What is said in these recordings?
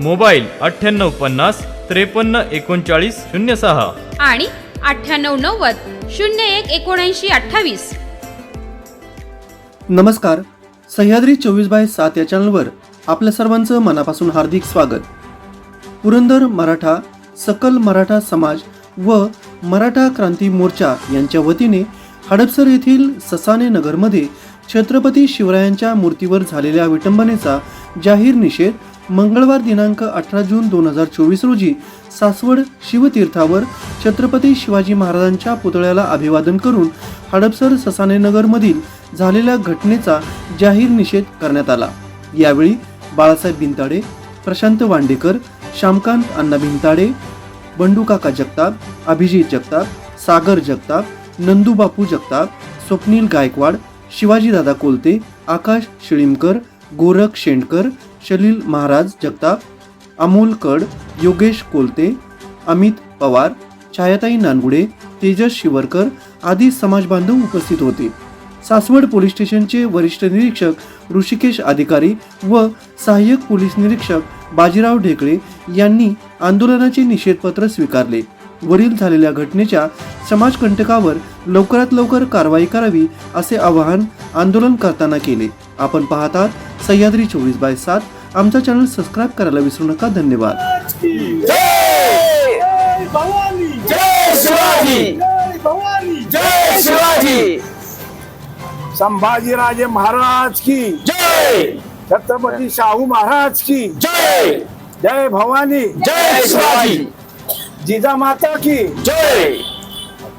Mobile अठ्ठ्याण्णव पन्नास त्रेपन्न एकोणचाळीस शून्य सहा. आणि अठ्ठ्याण्णव नव्वद शून्य एक एकोणऐंशी अठ्ठावीस. नमस्कार. सह्याद्री चोवीस बाय सात या चॅनलवर आपल्या सर्वांचं मनापासून हार्दिक स्वागत. पुरंदर मराठा सकल मराठा समाज व मराठा क्रांती मोर्चा यांच्या वतीने हडपसर येथील ससाने नगरमध्ये छत्रपती शिवरायांच्या मूर्तीवर झालेल्या विटंबनेचा जाहीर निषेध मंगळवार दिनांक अठरा जून दोन हजार चोवीस रोजी सासवड शिवतीर्थावर छत्रपती शिवाजी महाराजांच्या पुतळ्याला अभिवादन करून हडपसर ससानेनगरमधील झालेल्या घटनेचा जाहीर निषेध करण्यात आला. यावेळी बाळासाहेब भिंताडे प्रशांत वांडेकर श्यामकांत अण्णा भिंताडे बंडूकाका जगताप अभिजित जगताप सागर जगताप नंदूबापू जगताप स्वप्नील गायकवाड शिवाजीदादा कोलते आकाश शिळीमकर गोरख शेंडकर शलील महाराज जगताप अमोल कड योगेश कोलते अमित पवार छायाताई नानगुडे तेजस शिवरकर आदी समाजबांधव उपस्थित होते. सासवड पोलीस स्टेशनचे वरिष्ठ निरीक्षक ऋषिकेश अधिकारी व सहाय्यक पोलीस निरीक्षक बाजीराव ढेकळे यांनी आंदोलनाचे निषेधपत्र स्वीकारले. वरील झालेल्या घटनेच्या समाजकंटकावर लवकरात लवकर कारवाई करावी असे आवाहन आंदोलन करताना केले. आपण पाहतात सह्याद्री चोवीस बाय सात आमचा चॅनल सबस्क्राईब करायला विसरू नका. धन्यवाद. जय भवानी जय शिवाजी जय भवानी जय शिवाजी संभाजीराजे महाराज की. जय छत्रपती शाहू महाराज की. जय जय भवानी. जय शिवाजी. जिजा माता की. जय.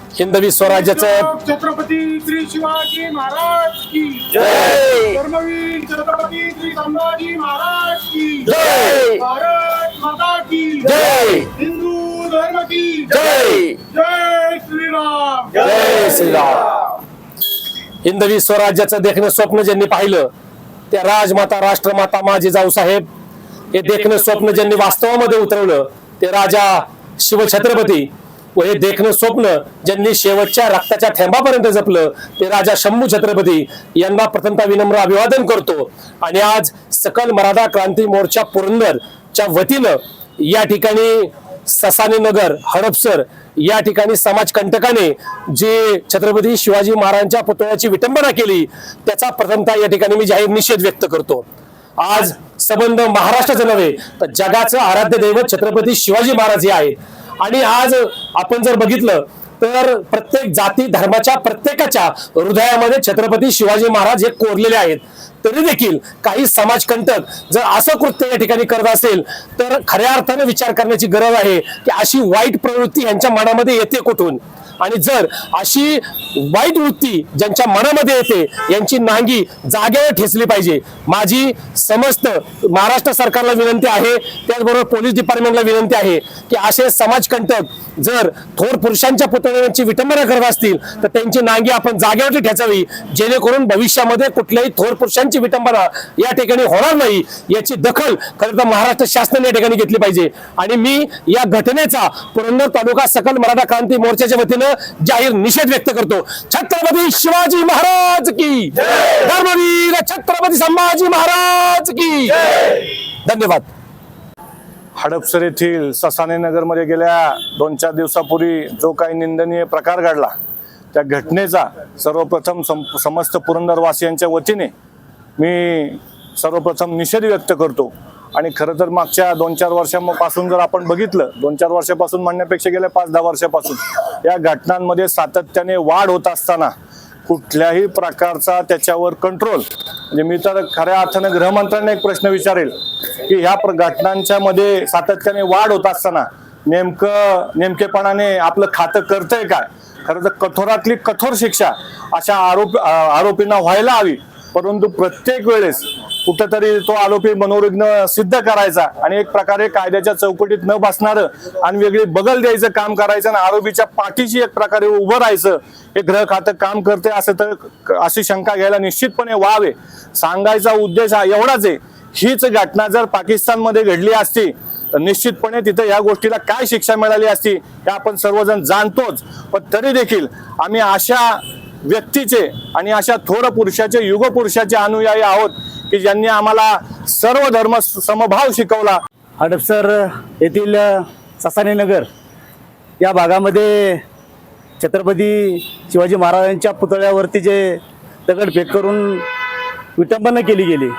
हिंदवी स्वराज्याचं छत्रपती श्री शिवाजी महाराज की जय! धर्मवीर छत्रपती श्री संभाजी महाराज की जय! भारत माता की जय! हिंदू धर्म की जय! जय श्रीराम! जय श्रीराम! हिंदवी स्वराज्याचं देखणं स्वप्न ज्यांनी पाहिलं त्या राजमाता राष्ट्रमाता माझी जाऊसाहेब हे देखणं स्वप्न ज्यांनी वास्तवामध्ये उतरवलं ते राजा शिवछत्रपती व हे देखणं स्वप्न ज्यांनी शेवटच्या रक्ताच्या थेंबापर्यंत जपलं ते राजा शंभू छत्रपती यांना प्रथमता विनम्र अभिवादन करतो. आणि आज सकल मराठा क्रांती मोर्चा पुरंदरच्या वतीनं या ठिकाणी ससाने नगर हडपसर या ठिकाणी समाजकंटकाने जे छत्रपती शिवाजी महाराजांच्या पुतळ्याची विटंबना केली त्याचा प्रथमतः या ठिकाणी मी जाहीर निषेध व्यक्त करतो. आज संबंध महाराष्ट्राचं नव्हे तर जगाचं आराध्य दैवत छत्रपती शिवाजी महाराज हे आहेत. आणि आज आपण जर बघितलं तर प्रत्येक जाती धर्माच्या प्रत्येकाच्या हृदयामध्ये छत्रपती शिवाजी महाराज हे कोरलेले आहेत. तरी देखील काही समाजकंटक जर असं कृत्य या ठिकाणी करत असेल तर खऱ्या अर्थाने विचार करण्याची गरज आहे की अशी वाईट प्रवृत्ती यांच्या मनामध्ये येते कुठून? आणि जर अशी वाईट वृत्ती ज्यांच्या मनामध्ये येते यांची नांगी जागेवर ठेचली पाहिजे. माझी समस्त महाराष्ट्र सरकारला विनंती आहे त्याचबरोबर पोलीस डिपार्टमेंटला विनंती आहे की असे समाजकंटक जर थोर पुरुषांच्या पुतळ्यांची विटंबना करत असतील तर त्यांची नांगी आपण जागेवरती ठेचावी जेणेकरून भविष्यामध्ये कुठल्याही थोर पुरुषांची विटंबना या ठिकाणी होणार नाही याची दखल खरं तर महाराष्ट्र शासनाने या ठिकाणी घेतली पाहिजे. आणि मी या घटनेचा पुरंदर तालुका सकल मराठा क्रांती मोर्चाच्या वतीनं जाहीर निषेध व्यक्त करतो. छत्रपती शिवाजी महाराज की. धर्मवीर छत्रपती संभाजी महाराज की. धन्यवाद. हडपसर येथील ससाने नगरमध्ये गेल्या दोन चार दिवसापूर्वी जो काही निंदनीय प्रकार घडला त्या घटनेचा सर्वप्रथम सम समस्त पुरंदरवासियांच्या वतीने मी सर्वप्रथम निषेध व्यक्त करतो. आणि खरं तर मागच्या दोन चार वर्षापासून जर आपण बघितलं दोन चार वर्षापासून म्हणण्यापेक्षा गेल्या पाच दहा वर्षापासून या घटनांमध्ये सातत्याने वाढ होत असताना कुठल्याही प्रकारचा त्याच्यावर कंट्रोल म्हणजे मी तर खऱ्या अर्थानं गृहमंत्र्यांना एक प्रश्न विचारेल की ह्या प्र- घटनांच्या मध्ये सातत्याने वाढ होत असताना नेमकं नेमकेपणाने आपलं खातं करतंय काय? खरं तर कठोरातली कठोर शिक्षा अशा आरोप आरोपींना व्हायला हवी. परंतु प्रत्येक वेळेस कुठंतरी तो आरोपी मनोरुग्ण सिद्ध करायचा आणि एक प्रकारे कायद्याच्या चौकटीत न बसणारं आणि वेगळी बगल द्यायचं काम करायचं आणि आरोपीच्या पाठीशी एक प्रकारे उभं राहायचं हे ग्रह खातं काम करते असं तर अशी शंका घ्यायला निश्चितपणे व्हावे. सांगायचा उद्देश हा एवढाच आहे हीच घटना जर पाकिस्तानमध्ये घडली असती तर निश्चितपणे तिथं या गोष्टीला काय शिक्षा मिळाली असती हे आपण सर्वजण जाणतोच. पण तरी देखील आम्ही अशा व्यक्तीचे आणि अशा थोर पुरुषाचे युगपुरुषाचे अनुयायी आहोत की ज्यांनी आम्हाला सर्व धर्म समभाव शिकवला. हडपसर येथील ससाने नगर या भागामध्ये छत्रपती शिवाजी महाराजांच्या पुतळ्यावरती जे दगडफेक करून विटंबना केली गेली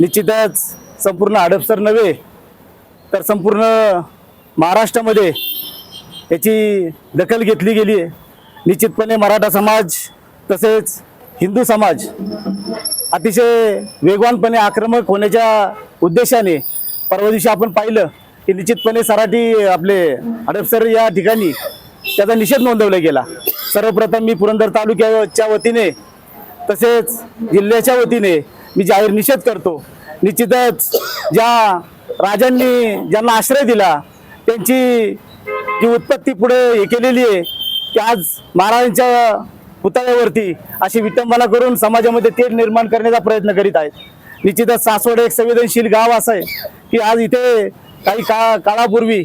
निश्चितच संपूर्ण हडपसर नव्हे तर संपूर्ण महाराष्ट्रामध्ये याची दखल घेतली गेली आहे. निश्चितपणे मराठा समाज तसेच हिंदू समाज अतिशय वेगवानपणे आक्रमक होण्याच्या उद्देशाने परवा दिवशी आपण पाहिलं की निश्चितपणे सराठी आपले हडपसर या ठिकाणी त्याचा निषेध नोंदवला गेला. सर्वप्रथम मी पुरंदर तालुक्याच्या वतीने तसेच जिल्ह्याच्या वतीने मी जाहीर निषेध करतो. निश्चितच ज्या राजांनी ज्यांना आश्रय दिला त्यांची जी उत्पत्ती पुढे हे केलेली आहे की आज महाराजांच्या पुतळ्यावरती अशी विटंबना करून समाजामध्ये तेढ निर्माण करण्याचा प्रयत्न करीत आहेत. निश्चितच सासवड एक संवेदनशील गाव असं आहे की आज इथे काही काळा काळापूर्वी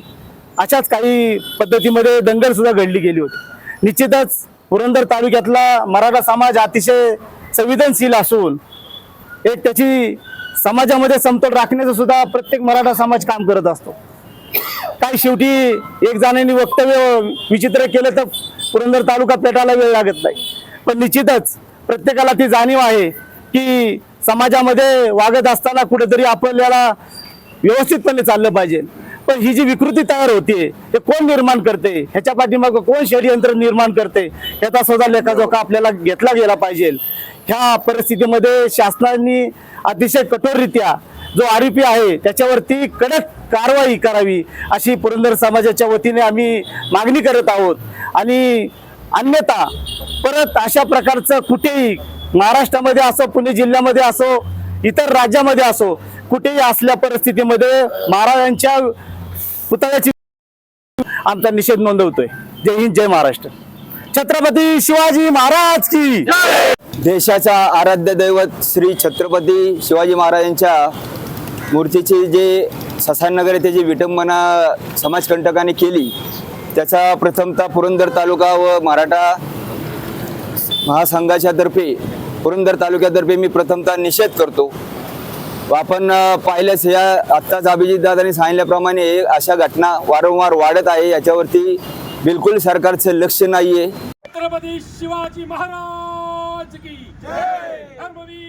अशाच काही पद्धतीमध्ये दंगल सुद्धा घडली गेली होती. निश्चितच पुरंदर तालुक्यातला मराठा समाज अतिशय संवेदनशील असून एक त्याची समाजामध्ये समतोल राखण्याचं सुद्धा प्रत्येक मराठा समाज काम करत असतो. काही शेवटी एक जणांनी वक्तव्य विचित्र केलं तर पुरंदर तालुका पेटायला वेळ लागत नाही. पण निश्चितच प्रत्येकाला ती जाणीव आहे की समाजामध्ये वागत असताना कुठेतरी आपल्याला व्यवस्थितपणे चाललं पाहिजे. पण ही जी विकृती तयार होते हे कोण निर्माण करते? ह्याच्या पाठीमागं कोण षडयंत्र निर्माण करते? ह्याचा सुद्धा लेखाजोखा आपल्याला घेतला गेला पाहिजे. ह्या परिस्थितीमध्ये शासनाने अतिशय कठोररित्या जो आरोपी आहे त्याच्यावरती कडक कारवाई करावी अशी पुरंदर समाजाच्या वतीने आम्ही मागणी करत आहोत. आणि अन्यथा परत अशा प्रकारचं कुठेही महाराष्ट्रामध्ये असो पुणे जिल्ह्यामध्ये असो इतर राज्यामध्ये असो कुठेही असल्या परिस्थितीमध्ये महाराजांच्या पुतळ्याची आमचा निषेध नोंदवतोय. जय हिंद जय महाराष्ट्र. छत्रपती शिवाजी महाराज की देशाचा आराध्य दैवत श्री छत्रपती शिवाजी महाराजांच्या मूर्तीची जे ससाननगर येथे जी विटंबना समाजकंटकाने केली. त्याचा प्रथमतः पुरंदर तालुका व मराठा महासंघाच्या तर्फे पुरंदर तालुक्यातर्फे मी प्रथमतः निषेध करतो. व आपण पाहिल्यास या आत्ताच अभिजितदादांनी सांगितल्याप्रमाणे अशा घटना वारंवार वाढत आहे. याच्यावरती बिलकुल सरकारचं लक्ष नाही आहे छत्रपती शिवाजी महाराज की धर्मवीर